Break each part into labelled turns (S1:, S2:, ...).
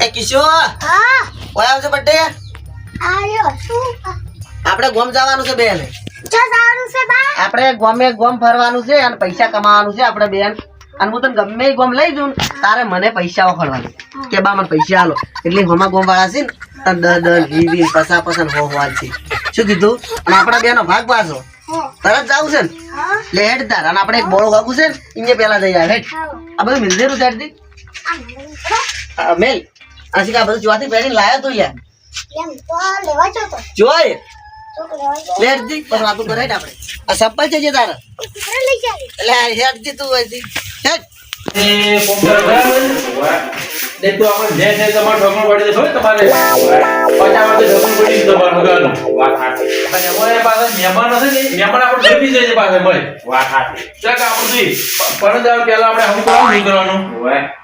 S1: એ કિશોર
S2: હા.
S1: ઓય
S2: આયો શું
S1: આપણે ગોમ જવાનું છે બેન.
S2: જો છે બા.
S1: આપણે ગોમે ગોમ ફરવાનું છે અને પૈસા કમાવાનું છે આપણે બેન. અને હું તને ગમે એ ગોમ લઈ જઉં તારે મને પૈસા ઓખડવાનું કે બા મને પૈસા આલો. એટલે હમા ગોમ વાળા છે ને તને દસ દસ વીસ વીસ પચાસ પચાસ હો હોવા છે. શું કીધું? અને આપણા બેનો ભાગ પાછો. તરત જવું છે ને? હેડ તાર. અને આપણે એક બોળો વાગું છે ને અહીંયા પેલા જઈ આવે. હેડ. આ બધું
S2: કરો.
S1: આ મેલ. આશી આ બધું જોવાથી પહેરીને લાયો તું યાર
S2: એમ તો લેવા જો તો.
S1: જોય.
S2: તો લેવા જો
S1: લેટ દી પણ વાતું કરે ને આપણે. આ સપ્પલ છે જે તારે. એટલે તું હેડ
S3: એ કોમ્પ્યુટર બરાબર ને તો આપણે જે છે તમારે ઢોકણ પડી જશે તમારે. પચાસ વાગે ઢોકણ પડી જશે તમારે હગાનું અને અમારે પાસે મહેમાન હશે ને મહેમાન આપણે જોઈ જઈએ પાસે મળે ચાલ આપણે જોઈ પણ દાવ પહેલા આપણે હમ કરવાનું નહીં કરવાનું?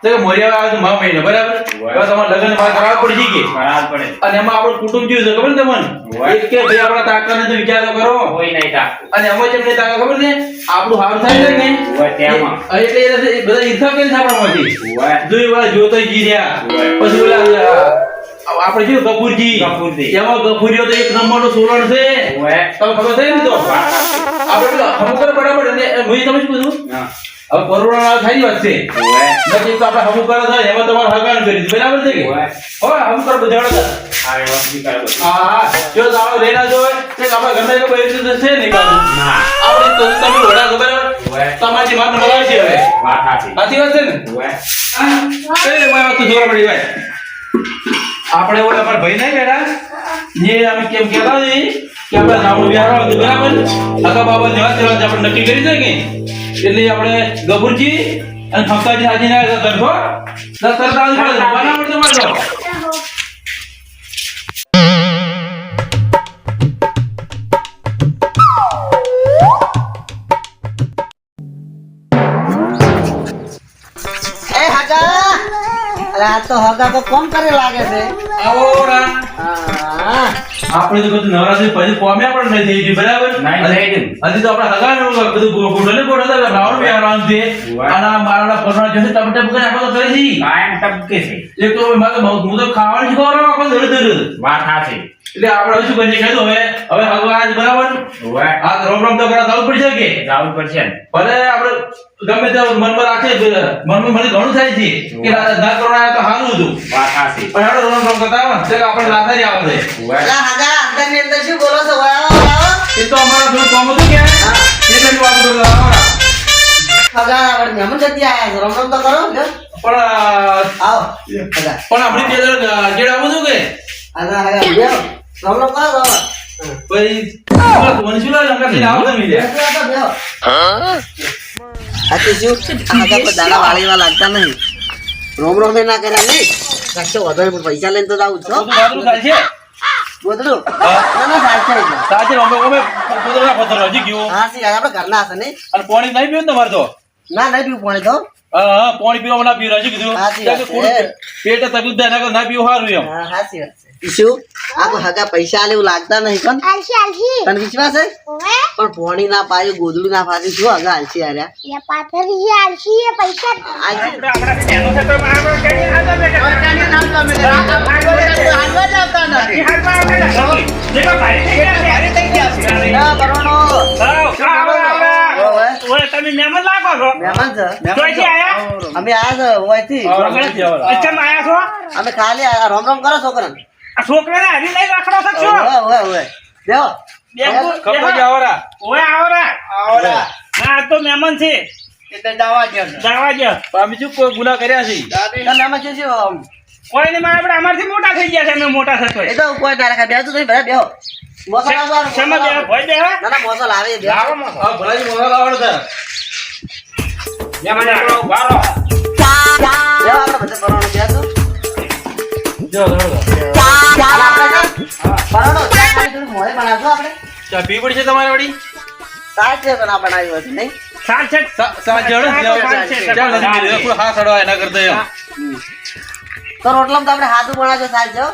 S3: તો કે મોરિયા આવે તો મા મહિને બરાબર? હવે તમારે લગ્નમાં કરાવવા પડી ગઈ અને એમાં આપણું કુટુંબ જેવું છે ખબર ને તમને? એક કે ભાઈ આપણા તાકાને તો વિચાર તો કરો અને એમાં જેમને તાકા ખબર ને આપણું હારું થાય ને એટલે બધા આપણામાંથી? જોઈ વાળા જોતો જી રહ્યા. પછી ઓલા આપણે કીધું કપૂરજી?
S4: કપૂરજી.
S3: એમાં કપૂરીઓ તો એક નંબરનું સોરણ છે તમે ખબર થઈ ને તો? આપણે ખબર બરાબર અને હું તમે શું કીધું? હવે કરોડો કોરોના થઈ વાત છે. નથી તો આપણે હમુકર થાય એમાં તમારે હગાન કરી બરાબર છે કે? હવે હમુકર બધા હા જો દાડો લેના જો તે આપણે ગમે તે કોઈ રીતે છે ને આપણે તો તમે વડા ખબર? તમારી માન મગાવી છે હવે. વાત સાચી. વાત છે ને? આપણે ઓલા પર ભાઈ નહીં બેડા જે અમે કેમ કહેતા હતી કે આપણે રાવણ વિહાર બરાબર આખા બાબા જેવા તેવા આપણે નક્કી કરી દઈએ કે? એટલે આપણે ગભુરજી અને ફક્કાજી હાજી ના હતા તરફો દસ પડે બનાવટ તો.
S1: આ તો હગા તો કોમ કરે લાગે છે.
S3: આવો રા આપણે તો બધું નવરાત્રી પછી કોમ્યા પણ નહીં થઈ ગઈ બરાબર. હજી તો આપણે હગાનું બધું ગો- ગોઠવણી ગોઠવતા હતા, રાવણ બી આરામ છે. આના મારા પરણા જશે તમે ટપ કરે આપણે તો કરી છે. એક તો મારે તો બહુ- હું તો ખાવાનું શીખવાડો આખો ધડ છે એટલે આપણે શું કરીએ કીધું હવે હવે હગવા આજ બરાબર. આ રોમ રોમ તો કરા જવું પડશે કે ભલે આપણે ગમે તે મનમાં રાખે છે, મનમાં મને ઘણું થાય છે કે ના કરોડ તો સારું હતું. પણ આપણે રોમ રોમ કરતા આવે ને, આપણે લાથા જ આવે છે.
S1: અલા અંદરની અંદર શું બોલો છો?
S3: એ તો અમારા થોડું કામ હતું કે?
S1: એ
S3: એટલે વાત કરું હાગા
S1: હગા આપણે મહેમાન જતી આયા રોમ રમ તો કરો.
S3: પણ
S1: આવો.
S3: પણ આપણે જણ જેડ આવું છું કે?
S1: હગા હાગા રોમ રમ કરો
S3: આવો
S1: લાગતા નહીં. રોમ રોમ ના કર્યા નહીં. કશો વધો પૈસા લઈને તો જાવું છો ગોદડું ના ના સાચે
S3: સાચે અમે અમે કૂતરા પથ્થર હજી ગયું.
S1: હા સી આપણે ઘરના હશે નહીં.
S3: અને પાણી નહીં પીવું તમારે તો?
S1: ના ના પીવું પાણી તો.
S3: હા હા પાણી પીવા ના પીવું હજી કીધું. પેટે તકલીફ થાય એના ના પીવું સારું એમ.
S1: હા હાચી વાત છે. શું? આ કોઈ હગા પૈસા આલે એવું લાગતા નહીં કોણ તને વિશ્વાસ છે? પણ પોણી ના પાયું ગોદડું ના પાયું શું હગા હાલસી આર્યા
S2: એ પાથરી આલસી પૈસા.
S1: ઓવે,
S4: તમે મહેમાન લાગો છો?
S1: મહેમાન છે?
S4: ચોથી આયા?
S1: અમે આયા છે ઓયથી.
S4: અચ્છા આયા છો?
S1: અમે ખાલી આ રોમ રોમ કરો છોકરાને.
S4: આ છોકરાને હરી લઈ રાખડો શકશો
S1: ઓવે, ઓવે, ઓવે. બેહો.
S3: ખબર છે આવરા?
S4: ઓય આવરા.
S3: આવરા.
S4: ના તો મહેમાન છે. જવા દો
S3: અમે શું કોઈ ગુના કર્યા છે?
S1: તો મહેમાન છે શું?
S4: કોઈ ને આપણે અમારથી મોટા થઈ ગયા છે અમે મોટા થતો
S1: એ તો કોઈ ના રાખે બેહો તો તમે બધા બેહો.
S4: આપણો
S1: આપણે આપણે. ચા આપણે.
S3: પી પડી છે તમારે વળી?
S1: સાત છે પણ આ બનાવી હોય નહીં.
S4: સાત છે?
S3: સા સા જડ
S4: સાત છે,
S3: ચાલ નથી કોઈ હા સડવા એના કરતા એમ.
S1: તો રોટલામાં તો આપણે હાથું બનાવજો સાત જો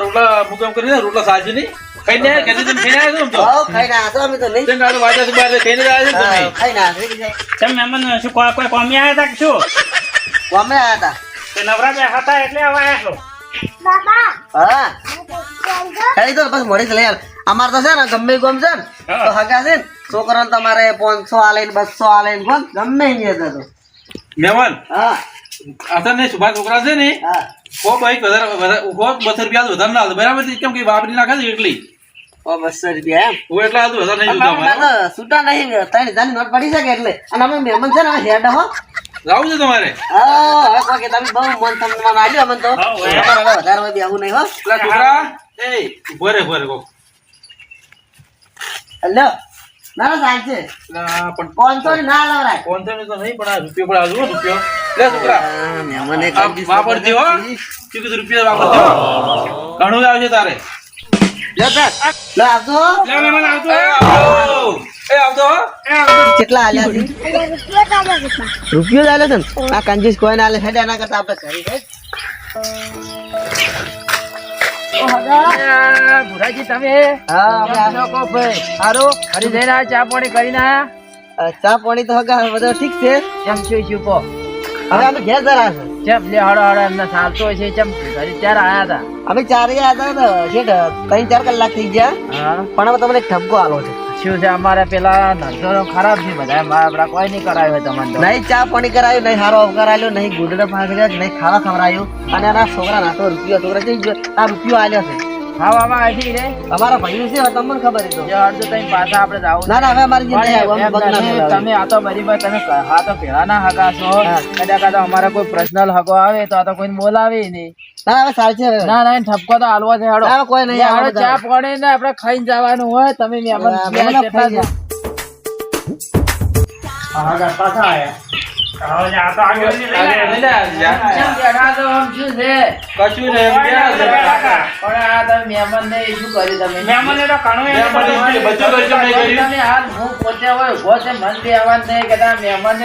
S3: રોટલા કરીને રોટલા સાજી નહીં? ખાઈને ના કેદી તમે ખાઈને આયા છો તો?
S1: ખાઈને આયા છો અમે તો નહીં.
S3: તમે તો વાજા છે બહાર ખાઈને છો તમે?
S1: ખાઈને આયા
S4: તમે મહેમાન શું કોઈ કોઈ કોમી આવ્યા હતા કે શું?
S1: ગમે આયા હતા.
S4: તે નવરા બેઠા હતા એટલે હવે આયા છો?
S2: બાબા.
S1: હા.
S2: ખાઈ
S1: ખાલી તો બસ મોડી જ લઈ આવ અમાર તો છે ને ગમે ગમ છે ને. તો હગા છે ને છોકરાને તમારે પાંચસો આલે ને બસો આલે ને કોણ? ગમે અહીંયા તો.
S3: મહેમાન
S1: હા.
S3: અસર ને સુભાષ છોકરા છે ને
S1: હા.
S3: કો ભાઈ વધારે કો બસો રૂપિયા તો વધારે ના બરાબર કેમ કે વાપરી નાખે છે એટલી?
S1: બસો રૂપિયા એમ.
S3: હું એટલા હાલતું વધારે નહીં જોતા
S1: અમારે
S3: અમારે
S1: તો છૂટા નહીં ત્રણ હજારની નોટ પડી શકે એટલે. અને અમે મહેમાન છે ને હવે હેડ હો.
S3: લાવું છે તમારે?
S1: હા હવે કોઈ તમે બહુ મન તમને મને આલ્યો અમને તો. તમારે વધારે હોય આવું નહીં હો.
S3: છોકરા એ ઊભો રે ઊભો રે
S1: ના ના ચાલશે
S3: પણ
S1: પાંચસો ની લવરાય.
S3: પાંચસો તો નહીં પણ આ રૂપિયો પણ આજુ રૂપિયો. લે છોકરા.
S1: હા, મહેમાન
S3: કીધું રૂપિયા વાપરજો. ઘણું આવશે તારે.
S1: કેટલા આલ્યા
S2: રૂપિયો
S1: આલ્યો છે આ કંજૂસ કોઈ ના આલે હેડ એના કરતા આપણે કરી
S5: ભુરાજી તમે? સારું? ફરી જઈને ચા પાણી કરીને આયા?
S1: ચા પાણી તો હગા બધો ઠીક છે.
S5: એમ શું કહો
S1: હવે અમે ઘેર જરા છે.
S5: ચમ લે હળો હળો એમને ચાલતો હોય છે ચમ ઘરે ત્યારે આયા હતા
S1: અમે ચારે હતા ને શેઠ ત્રણ ચાર કલાક થઈ ગયા. પણ હવે તમને ઠપકો આલો છે.
S5: શું છે અમારે પેલા નજરો ખરાબ છે બધા આપડા કોઈ નહીં કરાયું હોય તમને
S1: નહીં ચા પાણી કરાયું નહીં હારો આલ્યો નહીં ગુડડો ભાગર્યો નહીં ખાવા ખવડાયું. અને એના છોકરા નાતો રૂપિયો છોકરા જઈ ગયો? આ રૂપિયો આલ્યો છે.
S5: ખાવામાં આવી રે.
S1: અમારા ભાઈનું છે તમને ખબર છે તો.
S5: જે અડધું પાછા આપણે જાવું
S1: ના ના હવે અમારી જે નહીં આવે, અમે
S5: પણ
S1: પગ ના
S5: એમ
S1: બોલાવે.
S5: તમે આ તો બરીબર તમે હા તો પેલા ના હગા છો. કદાચ તો અમારે કોઈ પર્સનલ હગો આવે તો આ તો કોઈ બોલાવે નહીં.
S1: ના ના હવે સારું છે
S5: ના ના ઠપકો તો હાલવો છે હેડો
S1: હવે કોઈ નહીં, આપણે
S5: ચા પડે ને આપણે ખાઈને જવાનું હોય. તમે મહેમાન કેટલા છે?
S4: પાછા આયા.
S3: આગળની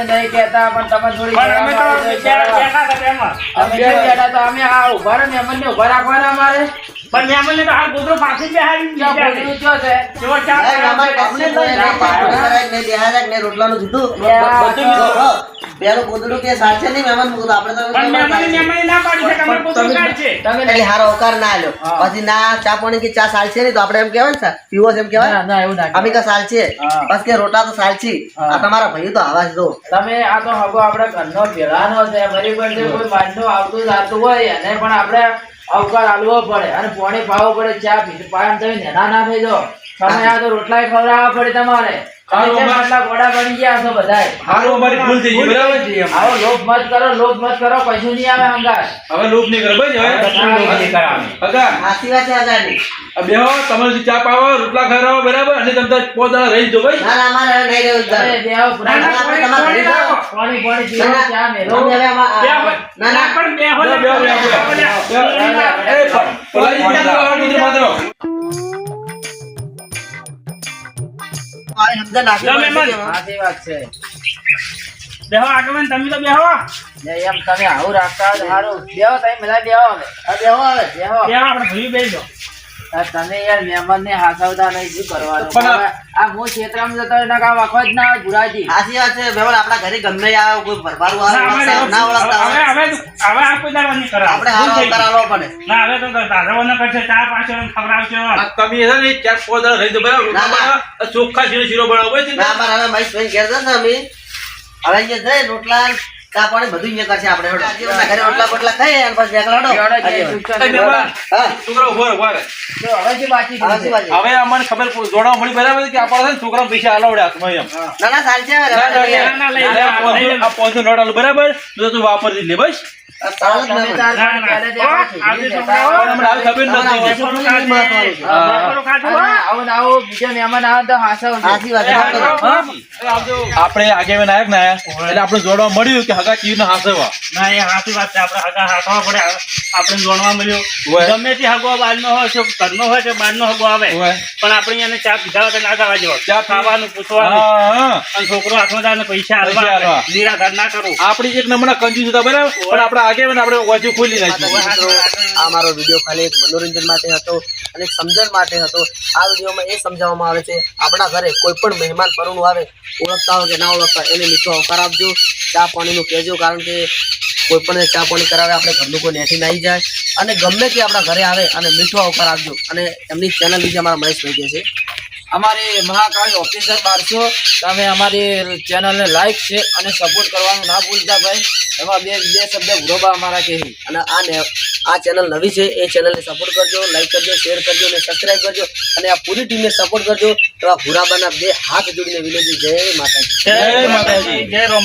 S3: નહીં કેતા
S5: પણ તમે થોડી
S4: અમે બેઠા
S5: તો અમે આ ઊભા મહેમાન ને ઊભા રાખવાના અમારે?
S4: પણ મહેમાનને તો હાલ ગોદડું પાછી જ બેહાડી જો છે. જેવો ચા
S1: અમારે નહીં રોટલાનું કીધું. બધું કીધું, ગોદડું કે સાચે નહીં મહેમાન મૂકતો આપણે તો
S4: મહેમાને ના પાડી શકે કે અમે ગોદડું કાઢશે.
S5: તમે
S1: એટલે હારો અવકાર ના આલ્યો. પછી ના ચા પાણી કે ચા સાલ છે નહીં તો આપણે એમ કહેવાય ને પીવો છે એમ કહેવાય?
S5: ના, એવું ના
S1: અમે
S5: કા
S1: કે સાલ છે બસ કે રોટલા તો સાલ છે આ તમારા ભાઈઓ તો આવા જ દો
S5: તમે આ તો હગો આપણે ઘરનો ભેળાનો છે મારી છે કોઈ બહારનું આવતું જાતું હોય એને પણ આપણે અવકાર આલવો પડે અને પાણી પાવો પડે ચા પી. પાન તમે નેના ના થઈ જાઓ. તમે આ તો રોટલાય ખવડાવવા પડે તમારે. તમે ગોળા બની ગયા છો બધાય
S3: હારું અમારી ભૂલ થઈ ગઈ બરાબર
S5: આવો લોભ મત કરો લોભ મત કરો કશું નહીં આવે હંગાર
S3: હવે લોભ નહીં કરે ભાઈ હવે
S4: લોભ નહીં કરાવે.
S3: હગા
S1: સાચી વાત છે આઝાદી.
S3: આ બેહો તમારે ચા પાવો રોટલા ખવડાવો બરાબર અને તમે તો રહી જાઓ ભાઈ
S1: ના ના અમારે નહીં રહેવું
S5: તમે બે
S1: આપણે
S4: પાણી- પાણી
S5: પીવો
S1: ના, ના.
S5: ચા મેલો
S4: બે.
S1: ના ના
S4: પણ બે હોય.
S3: બે હોય, બે હોય. એ પેલા ઈ
S4: બેહો આગેવાન, તમે તો બેહો.
S5: એમ તમે આવું રાખતા સારું બેહો તમે બધા બેહો હવે
S1: આ બેહો હવે.
S5: બેહો
S4: બેહો, આપણે ભાઈ.
S5: આ તમે યાર મહેમાન ને હાસવતા નહીં શું કરવાનું?
S3: પણ આ-
S5: હું ક્ષેત્રમાં જતો એના કામ આખો જ ના ભુરાજી.
S1: સાચી વાત છે બેવડ આપણા ઘરે ગમે આવે કોઈ ભરભારું આવે
S4: ના,
S1: ઓળખતા
S4: હવે હવે હવે આ કોઈ દાડો નહીં કરાવે.
S1: આપણે
S4: ગઈ.
S1: આલવો પડે.
S4: ના હવે તો દાદાઓને કરશે ચા પાછો ખવડાવશો
S3: આ તમે છે ને ચા પોત દાડા રહી જાઓ બરાબર ચોખ્ખા શીરો શીરો બનાવો ભાઈ
S1: ના? મારા હવે મારી બેન ઘેર જશે ને અમે. હવે જે જઈ રોટલા ચા પાણી બધું અહીંયા કરશે આપણે ઘરે ઓટલા બોટલા ખાઈ અને પછી
S3: એ
S1: હા.
S3: છોકરા
S5: ઊભો હવે
S3: અમને ખબર જોડાવા મળી બરાબર કે આપણે છોકરા પૈસા આલાવડ્યા હાથમાં એમ.
S1: ના ના.
S3: ના, આ નોટ બરાબર? તો તું વાપરતી લે બસ.
S1: આ આગે
S5: નાયક
S1: ના
S4: ના, ના.
S5: ને
S3: ના? એટલે આપડે જોડવા મળ્યું કે હગા ચીર ને હાસવા?
S4: ના એ સાચી વાત છે. આપડે હગા હાસવા પડે. આપણે જોડવા મળ્યું. ગમે તે હગો બહારનો હોય ઘર નો હોય કે બહારનો હગો આવે. પણ આપણે એને ચા પીધા વગર ના જવા જેવો.
S3: ચા
S4: ખાવાનું પૂછવાનું.
S3: હા.
S4: અને છોકરો હાથમાં જાય પૈસા હાલવા
S3: લીરા
S4: ઘર નિરાધાર ના કરવું
S3: આપણી એક નમણા કંજૂસ હતા બરાબર? પણ આપણે આગેવાન આપણે ઓછું ખોલી નાખ્યું.
S1: આ મારો વીડિયો ખાલી એક મનોરંજન માટે હતો અને સમજણ માટે હતો. આ વિડીયોમાં એ સમજાવવામાં આવે છે આપણા ઘરે કોઈ પણ મહેમાન પરણું આવે ઓળખતા હોય કે ના ઓળખતા એને મીઠો આવકાર આપજો. ચા પાણીનું કહેજો કારણ કે કોઈ પણ ચા પાણી કરાવે આપણે ઘરનું કોઈ નેઠી નાઈ જાય. અને ગમે તે આપણા ઘરે આવે અને મીઠો આવકાર આપજો. અને એમની ચેનલ વિશે અમારા મહેશભાઈ કહે છે.
S5: અમારી મહાકાળી ઓફિસર બારસો તમે અમારી ચેનલને લાઈક છે અને સપોર્ટ કરવાનું ના ભૂલતા ભાઈ. એમાં બે બે શબ્દ ગુરોબા અમારા કહે
S1: અને આ આ ચેનલ નવી છે એ ચેનલને સપોર્ટ કરજો લાઈક કરજો શેર કરજો અને સબસ્ક્રાઈબ કરજો. અને આ પૂરી ટીમને સપોર્ટ કરજો. તો આ ભુરાબાના બે હાથ જોડીને વિનંતી જય માતાજી.
S4: જય માતાજી. જય રોમા